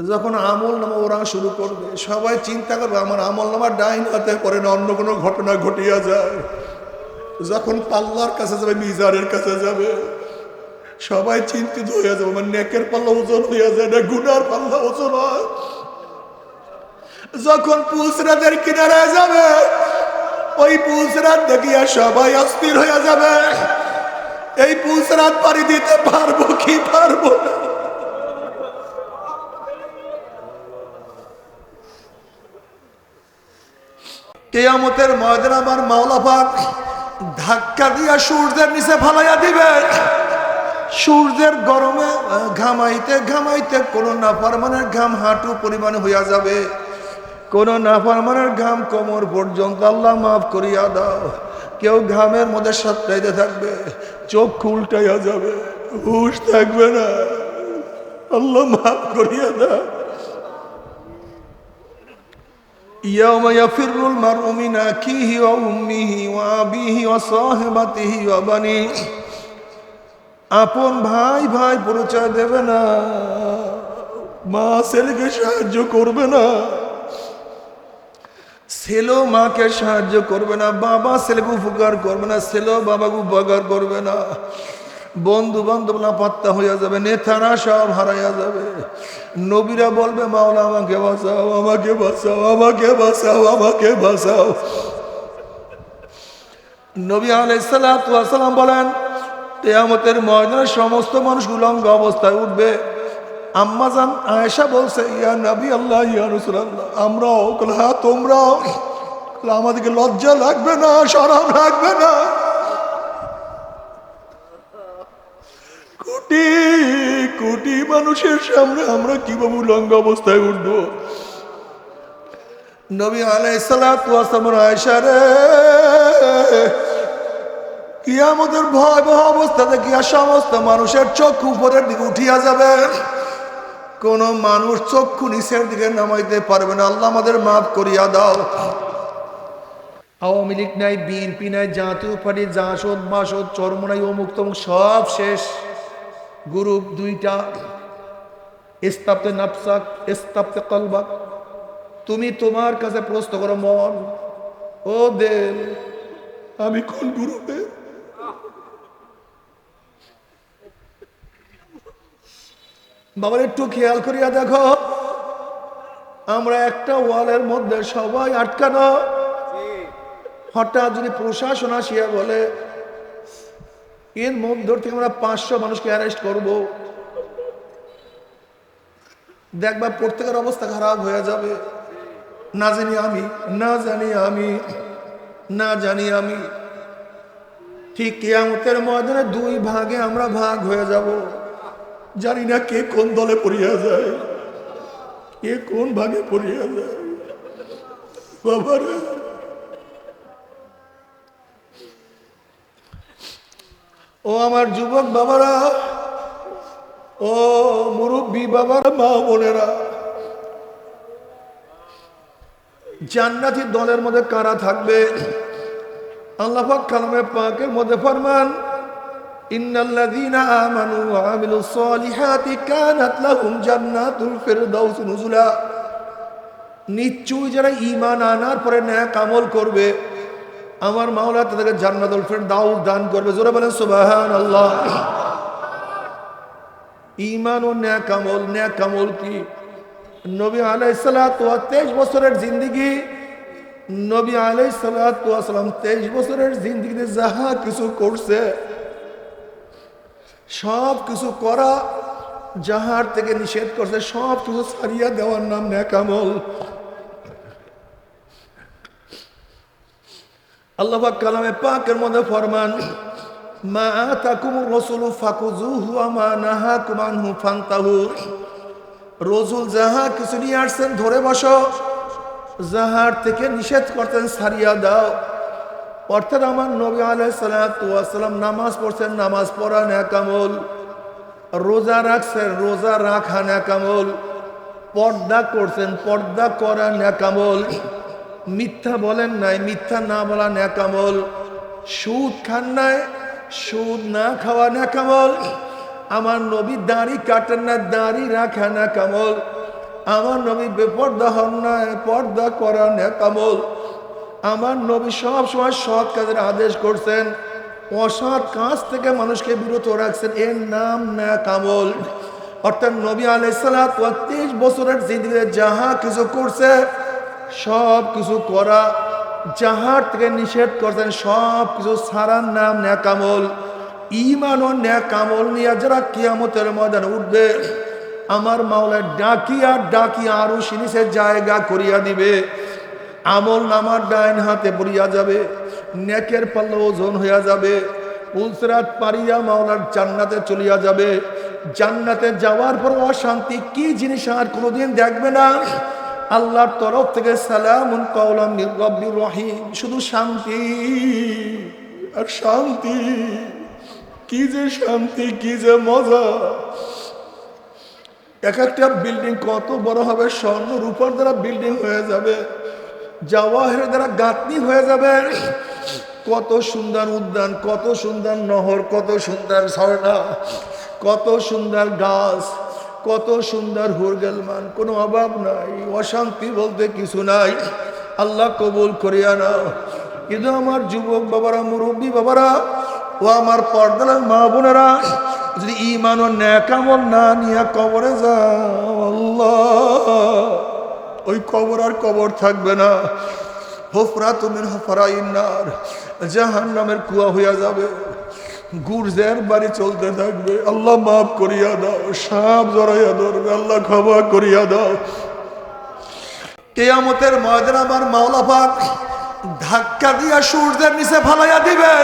যখন আমল নামা ওরা শুরু করবে, সবাই চিন্তা করবে, আমার আমল নামা ডাইন হাতে পরে না, অন্য কোনো ঘটনা ঘটিয়া যায়। যখন পাল্লার কাছে যাবে, মিজারের কাছে যাবে, সবাই চিন্তিত হয়ে যাবে, আমার নেকের পাল্লা ওজন হইয়া যায় না, গুনার পাল্লা ওজন হয়। যখন পুলসরাতের কিনারায় যাবে, ওই পুলসরাত দেখিয়া সবাই অস্থির হয়ে যাবে। এই পুলসরাত পাড়ি দিতে পারব কি পারব না? কেয়ামতের ময়দান আমার মাওলা পাক ধাক্কা দিয়া সূর্যের নিচে ফালাইয়া দিবে। সূর্যের গরমে ঘামাইতে ঘামাইতে কোনো নাফারমানের ঘাম হাঁটু পরিমাণ হইয়া যাবে। কোন নাফারমানের ঘাম কোমর পর্যন্ত আল্লাহ মাফ করিয়া দাও। কেউ ঘামের মধ্যে সাতটাইতে থাকবে, চোখ উল্টাইয়া যাবে, হুশ থাকবে না। আল্লাহ মাফ করিয়া দাও। يوم يفر المرء من أخيه وأمه وأبيه وصاحبته وبنيه আপন ভাই ভাই পরিচয় দেবে না মা ছেলেকে সাহায্য করবে না ছেলেও মাকে সাহায্য করবে না বাবা ছেলেকে উপকার করবে না ছেলেও বাবাকে উপকার করবে না বন্ধু বান্ধব না পাত্তা হইয়া যাবে, নেতারা সব হারাইয়া যাবে। নবীরা বলবে, মাওলা, আমাকে বাঁচাও আমাকে বাঁচাও আমাকে বাঁচাও আমাকে বাঁচাও। নবী আলাইসাল্লাম বলেন তেয়ামতের ময়দানে সমস্ত মানুষ উলঙ্গ অবস্থায় উঠবে। আম্মাজান আয়েশা বলছে, ইয়া নবী আল্লাহ, ইয়া রসুল্লাহ আমরাও হ্যাঁ তোমরাও। আমাদেরকে লজ্জা লাগবে না সরম লাগবে না। কোটি কোটি মানুষের সামনে আমরা কীভাবে উলঙ্গ অবস্থায় উঠবো? নবী আলাইসালাম আয়সা রে, কিয়ামতের ভয়াবহ অবস্থা দেখিয়া সমস্ত মানুষের চক্ষু উপরের দিকে উঠিয়া যাবে। কোন মানুষ চক্ষু নিচের দিকে নামাইতে পারবে না। আল্লাহ আমাদের মাফ করিয়া দাও। আওয়ামী লীগ নাই, বিএনপি নাই, জাতীয় পার্টি, জাসদ বাসদ চরমনাই অমুক তমুক সব শেষ। গ্রুপ দুইটা। ইস্তাপ্তে নাফসাক ইস্তাপ্তে কলবাক। তুমি তোমার কাছে প্রশ্ন করো মন। ও দেল আমি কোন গ্রুপে? বাবার একটু খেয়াল করিয়া দেখো আমরা একটা ওয়ালের মধ্যে সবাই আটকানো। হঠাৎ যদি প্রশাসন আসিয়া বলে এর মধ্য থেকে আমরা পাঁচশো মানুষকে অ্যারেস্ট করব। দেখবা প্রত্যেকের অবস্থা খারাপ হয়ে যাবে। না জানি আমি, না জানি আমি, না জানি আমি। ঠিক কেয়ামতের ময়দানে দুই ভাগে আমরা ভাগ হয়ে যাব। জানি না কে কোন দলে পড়িয়া যায়, কে কোন ভাগে পড়িয়া যায়। বাবারে। ও আমার যুবক বাবারা, ও মুরব্বী বাবারা, মা বোনেরা, জান্নাতি দলের মধ্যে কারা থাকবে? আল্লাহ পাক কালামে পাকের মধ্যে ফরমান, ইন্নাল্লাযীনা সালিহাতি যারা ঈমান আনার পরে ন্যাক আমল করবে আমার মাওলা তাদেরকে জান্নাতুল ফিরদাউস দান করবে। জোরে বলেন, সুবহানাল্লাহ। ঈমান ও ন্যাক আমল ন্যাক আমল কি? নবী আলাইসালাম তেইশ বছরের জিন্দিগি। নবী আলাইসালাম তেইশ বছরের জিন্দিগিতে যাহা কিছু করছে, সব কিছু করা, যাহার থেকে নিষেধ করছে, সব কিছু ছাড়িয়া দেওয়ার নাম ন্যাকামল আল্লাহ কালামে পাকের মধ্যে ফরমান, মা আতাকুমুর রাসূলু ফাকুজুহু ওয়া মা নাহাকুম আনহু ফান্তাহু। রসুল যাহা কিছু নিয়ে আসছেন, ধরে বসো। যাহার থেকে নিষেধ করতেন, সারিয়া দাও। অর্থাৎ আমার নবী আলাইসালাম নামাজ পড়ছেন, নামাজ পড়া ন্যাকামল। রোজা রাখছেন, রোজা রাখা ন্যাকামল। পর্দা করছেন, পর্দা করা ন্যাকামল। মিথ্যা বলেন নাই, মিথ্যা না বলা ন্যাকামল। সুদ খান নাই, সুদ না খাওয়া ন্যাকামল। আমার নবী দাড়ি কাটেন না দাড়ি রাখা না কামল আমার নবী বেপর্দা হন না পর্দা করা নেকামল আমার নবী সব সময় সৎ কাজের আদেশ করছেন, অসৎ কাজ থেকে মানুষকে বিরত রাখছেন, এর নাম নেকামল অর্থাৎ নবী আলাইসালাম তেইশ বছরের জিন্দিগিতে যাহা কিছু করছে সব কিছু করা, যাহার থেকে নিষেধ করছেন, সব কিছু সারার নাম ন্যাকামল। ইমান ও ন্যাকামল নিয়ে যারা কিয়ামতের ময়দানে উঠবে, আমার মাওলা ডাকিয়া ডাকিয়া আরও সিনিসের জায়গা করিয়া দিবে। আমল নামার ডাইন হাতে পড়িয়া যাবে, নেকের পাল্লা ওজন হইয়া যাবে, উলসরাত পারিয়া মাওলার জান্নাতে চলিয়া যাবে। জান্নাতে যাওয়ার পর অশান্তি কি জিনিস আর কোনোদিন দেখবে না। আল্লাহর তরফ থেকে মির রব্বির রহিম। শুধু শান্তি আর শান্তি। কি যে শান্তি, কি যে মজা। এক একটা বিল্ডিং কত বড় হবে, স্বর্ণ রূপার দ্বারা বিল্ডিং হয়ে যাবে, জওয়াহের দ্বারা গাঁথনি হয়ে যাবে। কত সুন্দর উদ্যান, কত সুন্দর নহর, কত সুন্দর ঝর্ণা, কত সুন্দর গাছ কত সুন্দর হুরগেলমান, কোনো অভাব নাই, অশান্তি বলতে কিছু নাই। আল্লাহ কবুল করিয়া নাও। কিন্তু আমার যুবক বাবারা, মুরব্বী বাবারা, ও আমার পর্দার মা বোনেরা, যদি ইমান ও ন্যাকামল না নিয়ে কবরে যাও, আল্লাহ। ওই কবর আর কবর থাকবে না। হোফরা তুমি হোফরা ইন্নার জাহান নামের কুয়া হইয়া যাবে। গুর্জের বাড়ি চলতে থাকবে। আল্লাহ মাফ করিয়া দাও, সাপ জড়াইয়া ধরবে। আল্লাহ ক্ষমা করিয়া দাও। কেয়ামতের ময়দান আমার মাওলা পাক ধাক্কা দিয়া সূর্যের নিচে ফালাইয়া দিবে।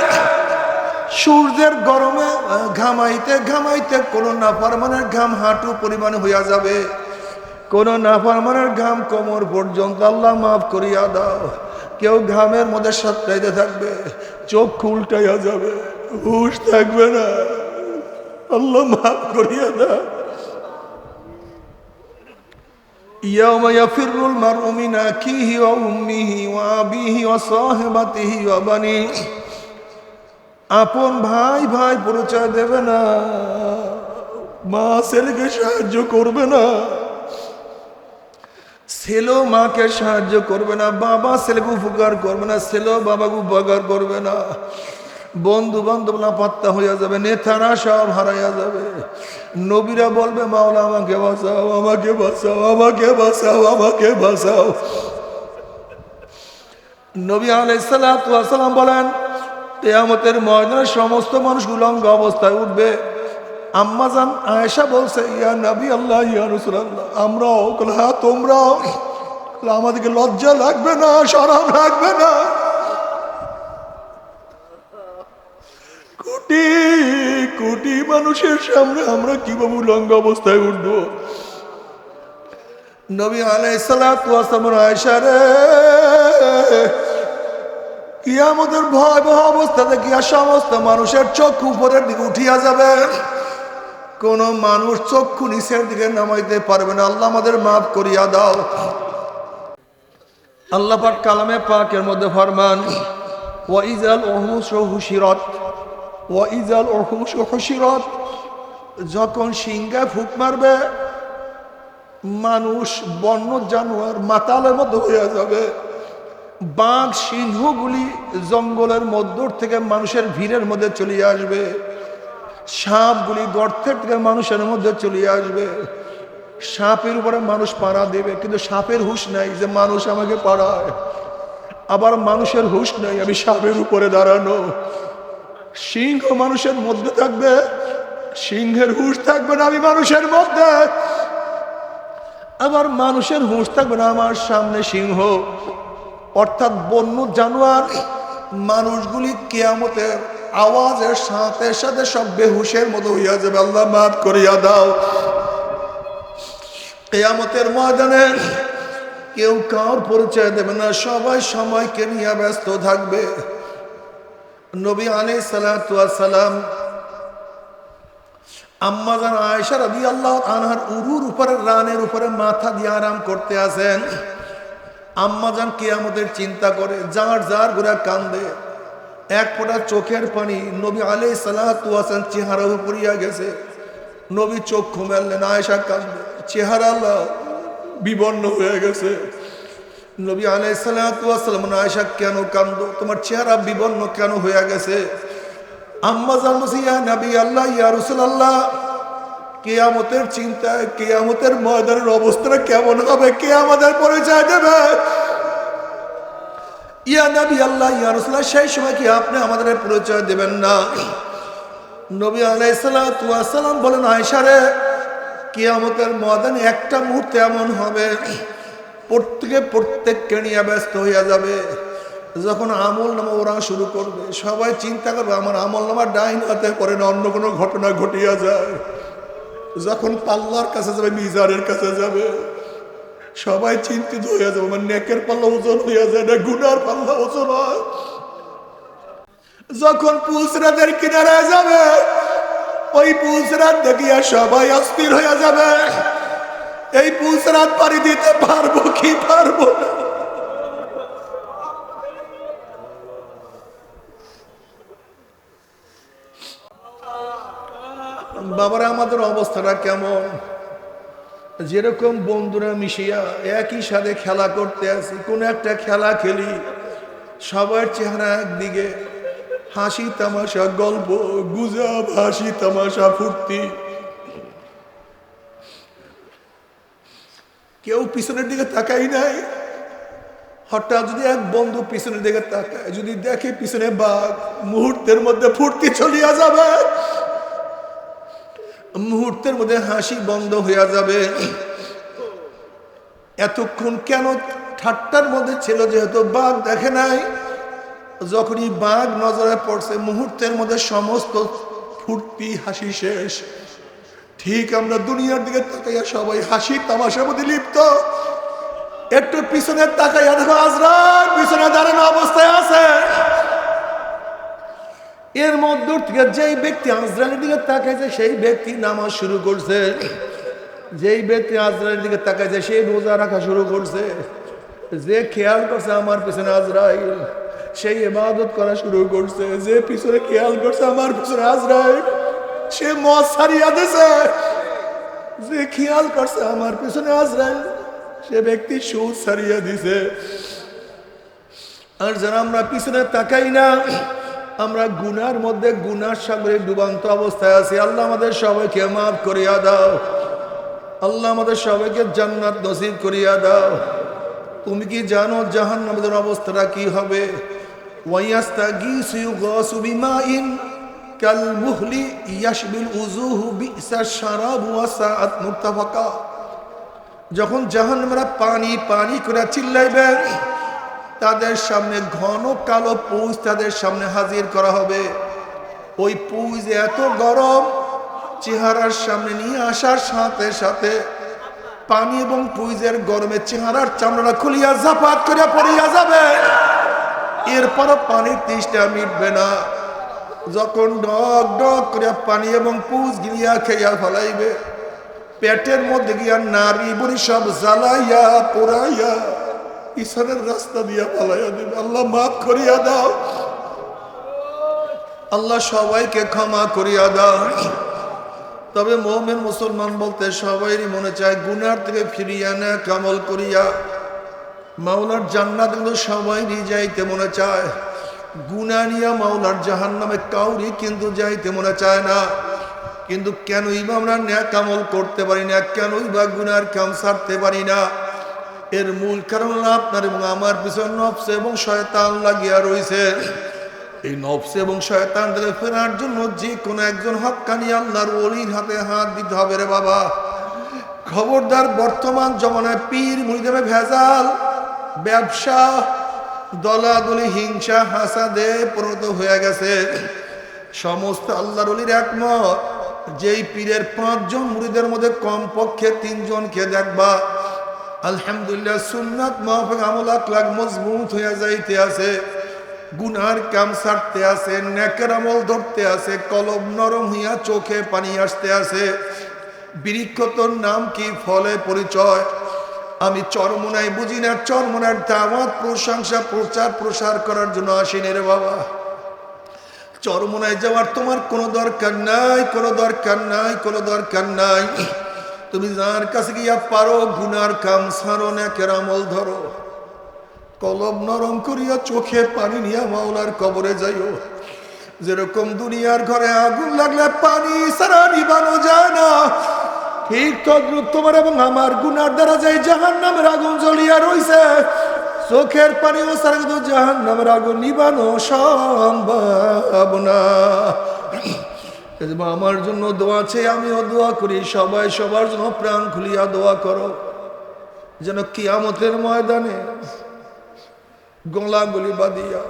সূর্যের গরমে ঘামাইতে ঘামাইতে কোনো নাফারমানের ঘাম হাঁটু পরিমাণে হইয়া যাবে। কোন নাফারমানের ঘাম কোমর পর্যন্ত আল্লাহ মাফ করিয়া দাও। কেউ ঘামের মধ্যে সাতটাইতে থাকবে, চোখ উল্টাইয়া যাবে। হুশ থাকবে না আল্লাহ মাফ করিয়া দাও يوم يفر المرء من أخيه وأمه وأبيه وصاحبته وبنيه আপন ভাই ভাই পরিচয় দেবে না মা ছেলেকে সাহায্য করবে না ছেলেও মাকে সাহায্য করবে না বাবা ছেলেকে উপকার করবে না ছেলেও বাবাকে উপকার করবে না বন্ধু বান্ধব না পাত্তা হইয়া যাবে, নেতারা সব হারাইয়া যাবে। নবীরা বলবে, মাওলা, আমাকে বাঁচাও আমাকে বাঁচাও আমাকে বাঁচাও আমাকে বাঁচাও। নবী আলাইসালাম বলেন তেয়ামতের ময়দানে সমস্ত মানুষ উলঙ্গ অবস্থায় উঠবে। আম্মাজান আয়েশা বলছে, ইয়া নবী আল্লাহ, ইয়া রসুল্লাহ আমরাও হ্যাঁ তোমরাও। আমাদেরকে লজ্জা লাগবে না সরম লাগবে না। কোটি কোটি মানুষের সামনে আমরা কীভাবে উলঙ্গ অবস্থায় উঠবো? নবী আলাইসালাম আয়েশা রে, কিয়ামতের ভয়াবহ অবস্থা দেখিয়া সমস্ত মানুষের চক্ষু উপরের দিকে উঠিয়া যাবে। কোন মানুষ চক্ষু নিচের দিকে নামাইতে পারবে না। আল্লাহ আমাদের মাফ করিয়া দাও। আল্লাহ পাক কালামে পাকের মধ্যে ফরমান ওয়াইজাল ওহুস হুশিরত ওয়াইজাল ওহুস হুশিরত যখন সিংহা ফুক মারবে, মানুষ বন্য জানোয়ার মাতালের মধ্যে হইয়া যাবে। বাঘ সিংহগুলি জঙ্গলের মধ্য থেকে মানুষের ভিড়ের মধ্যে চলে আসবে। সাপগুলি গর্তের থেকে মানুষের মধ্যে চলে আসবে। সাপের উপরে মানুষ পাড়া দেবে, কিন্তু সাপের হুশ নাই যে মানুষ আমাকে পাড়ায়। আবার মানুষের হুশ নাই, আমি সাপের উপরে দাঁড়ানো। সিংহ মানুষের মধ্যে থাকবে, সিংহের হুশ থাকবে না আমি মানুষের মধ্যে। আবার মানুষের হুঁশ থাকবে না আমার সামনে সিংহ। অর্থাৎ বন্য জানোয়ার মানুষগুলি কেয়ামতের আওয়াজের সাথে সাথে সব বেহুশের মতো হইয়া যাবে। আল্লাহ মাফ করিয়া দাও। কেয়ামতের ময়দানে কেউ কার পরিচয় দেবে না, সবাই সময়কে নিয়ে ব্যস্ত থাকবে। নবী আলাই সালাম আম্মাজান আয়েশা রবি আল্লাহ আনহার উরুর উপরে রানের উপরে মাথা দিয়ে আরাম করতে আসেন। আম্মাজান কিয়ামতের চিন্তা করে যার যার ঘুরে কান্দে, এক ফোঁটা চোখের পানি নবী আলাই সালাহান চেহারা পড়িয়া গেছে। নবী চোখ খুমেলেন আয়েশা কান্দে চেহারা বিবর্ণ হয়ে গেছে। নবী আলাইসালাম আয়সা কেন কান্দ? তোমার চেহারা বিবর্ণ কেন হয়ে গেছে? আম্মা নবী আল্লাহ, ইয়া আল্লাহ কেয়ামতের চিন্তায়, কেয়ামতের ময়দানের অবস্থাটা কেমন হবে? কে আমাদের পরিচয় দেবে? ইয়া নবী আল্লাহ, ইয়া সেই সময় কি আপনি আমাদের পরিচয় দেবেন না? নবী আলাইসালাম বলেন আয়সারে কেয়ামতের ময়দানে একটা মুহূর্তে এমন হবে প্রত্যেকে প্রত্যেককে নিয়ে ব্যস্ত হইয়া যাবে। যখন আমল নামা ওরা শুরু করবে, সবাই চিন্তা করবে, আমার আমল নামা ডাইন হাতে করে না, অন্য কোনো ঘটনা ঘটিয়া যায়। যখন পাল্লার কাছে যাবে, মিজারের কাছে যাবে, সবাই চিন্তিত হয়ে যাবে, আমার নেকের পাল্লা ওজন হইয়া যায় না, গুনার পাল্লা ওজন হয়। যখন পুলসরাতের কিনারায় যাবে, ওই পুলসরাত দেখিয়া সবাই অস্থির হয়ে যাবে। এই পুলসরাত পাড়ি দিতে পারব কি পারব না? বাবারা, আমাদের অবস্থাটা কেমন? যেরকম বন্ধুরা মিশিয়া একই সাথে খেলা করতে আসি, কোন একটা খেলা খেলি, সবার চেহারা একদিকে হাসি তামাশা গল্প, গুজব হাসি তামাশা ফুর্তি। কেউ পিছনের দিকে তাকাই নাই। হঠাৎ যদি এক বন্ধু পিছনের দিকে তাকায়, যদি দেখে পিছনে বাঘ মুহূর্তের মধ্যে ফুর্তি চলিয়া যাবে, মুহূর্তের মধ্যে হাসি বন্ধ হইয়া যাবে। এতক্ষণ কেন ঠাট্টার মধ্যে ছিল যেহেতু বাঘ দেখে নাই? যখনই বাঘ নজরে পড়ছে, মুহূর্তের মধ্যে সমস্ত ফুর্তি হাসি শেষ। ঠিক আমরা দুনিয়ার দিকে তাকাইয়া সবাই হাসি তামাশার মধ্যে লিপ্ত। একটু পিছনে তাকাইয়া দেখো আজরার পিছনে দাঁড়ানো অবস্থায় আছে। এর মধ্য থেকে যেই ব্যক্তি আজরালের দিকে তাকাইছে, সেই ব্যক্তি নামাজ শুরু করছে। যেই ব্যক্তি আজরালের দিকে তাকাইছে, সেই রোজা রাখা শুরু করছে। যে খেয়াল করছে আমার পিছনে আজরাইল, সেই ইবাদত করা শুরু করছে। যে পিছনে খেয়াল করছে আমার পিছনে আজরাইল। সে মদ সারিয়া দিছে। যে খেয়াল করছে আমার পিছনে আজরাইল, সে ব্যক্তি সুদ সারিয়া দিছে। আর যারা আমরা পিছনে তাকাই না, আমরা গুনার মধ্যে গুনার সাগরে ডুবান্ত অবস্থায় আছি। আল্লাহ আমাদের সবাইকে মাফ করিয়া দাও। আল্লাহ আমাদের সবাইকে জান্নাত নসিব করিয়া দাও। তুমি কি জানো জাহান অবস্থাটা কি হবে? ওয়াইয়াস্তা গিসু গাসু বিমাইন কাল মুহলি ইয়াশবিল উজুহু বিসা শারাবু ওয়া সাআত মুত্তাফাকা। যখন জাহান্নামরা পানি পানি করে চিল্লাইবে, তাদের সামনে ঘন কালো পুজ তাদের সামনে হাজির করা হবে। ওই পুজ এত গরম, চেহারার সামনে নিয়ে আসার সাথে সাথে পানি এবং পুইজের গরমে চেহারার চামড়া খুলিয়া জাপাত করিয়া পড়িয়া যাবে। এরপরও পানির তৃষ্ণা মিটবে না। যখন ডক ডক করিয়া পানি এবং পুজ গিলিয়া খেয়া ফলাইবে, পেটের মধ্যে গিয়া নারী বুড়ি সব জ্বালাইয়া, পোড়াইয়া ঈশ্বরের রাস্তা দিয়া পালাইয়া দিবে। আল্লাহ মাফ করিয়া দাও। আল্লাহ সবাইকে ক্ষমা করিয়া দাও। তবে মোহামেন মুসলমান বলতে সবাইরই মনে চায়, গুনার থেকে ফিরিয়া না, কামল করিয়া। মাওলার জান্নাত সবাইরই যাইতে মনে চায়। গুনা নিয়া মাওলার জাহান নামে কাউরি কিন্তু যাইতে মনে চায় না। কিন্তু কেনই বা আমরা ন্যাক কামল করতে পারি না, কেনই বা গুনার কাম সারতে পারি না। এর মূল কারণ আপনার এবং আমার পিছনে নফস এবং শয়তান লাগিয়া রয়েছে এই নফস এবং শয়তান থেকে ফেরার জন্য যে কোনো একজন হক্কানি আল্লাহর অলির হাতে হাত দিতে হবে রে বাবা। খবরদার বর্তমান জমানায় পীর মুড়িদেবে ভেজাল, ব্যবসা দলাদলি, হিংসা, হাসাদে পরিণত হয়ে গেছে। সমস্ত আল্লাহর একমত, যেই পীরের পাঁচজন মুড়িদের মধ্যে কমপক্ষে তিনজনকে দেখবা, আলহামদুলিল্লাহ সুন্নাত মাহফিক আমল আকলাক মজবুত হইয়া যাইতে আছে। গুনার কাম ছাড়তে আছে, নেকের আমল ধরতে আছে কলম নরম হইয়া চোখে পানি আসতে আছে। বৃক্ষতর নাম কি? ফলে পরিচয়। আমি চরমোনায় বুঝি না, চরমোনার দাওয়াত, প্রশংসা, প্রচার, প্রসার করার জন্য আসিনি রে বাবা। চরমোনায় যাওয়ার তোমার কোনো দরকার নাই, কোনো দরকার নাই, কোনো দরকার নাই। তুমি যার কাছে গিয়া পারো, গুনার কাম সারো না কেরামল ধরো। কলব নরম করিয়া চোখে পানি নিয়া মাওলার কবরে যাইও। যেরকম দুনিয়ার ঘরে আগুন লাগলে পানি সারা নিবানো ঠিক তদ্রুপ তোমার এবং আমার গুনার দ্বারা যাই জাহান নামের আগুন জ্বলিয়া রইছে। চোখের পানি ও সারা জাহান নামের আগুন নিবানো সম্ভব না। আমার জন্য দোয়া আছে আমিও দোয়া করি, সবাই সবার জন্য প্রাণ খুলিয়া দোয়া করো। যেন কিয়ামতের ময়দানে গলা গলি বাদিয়া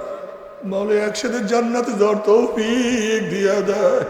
মলে একসাথে জান্নাতে যাওয়ার তৌফিক দিয়া দেয়।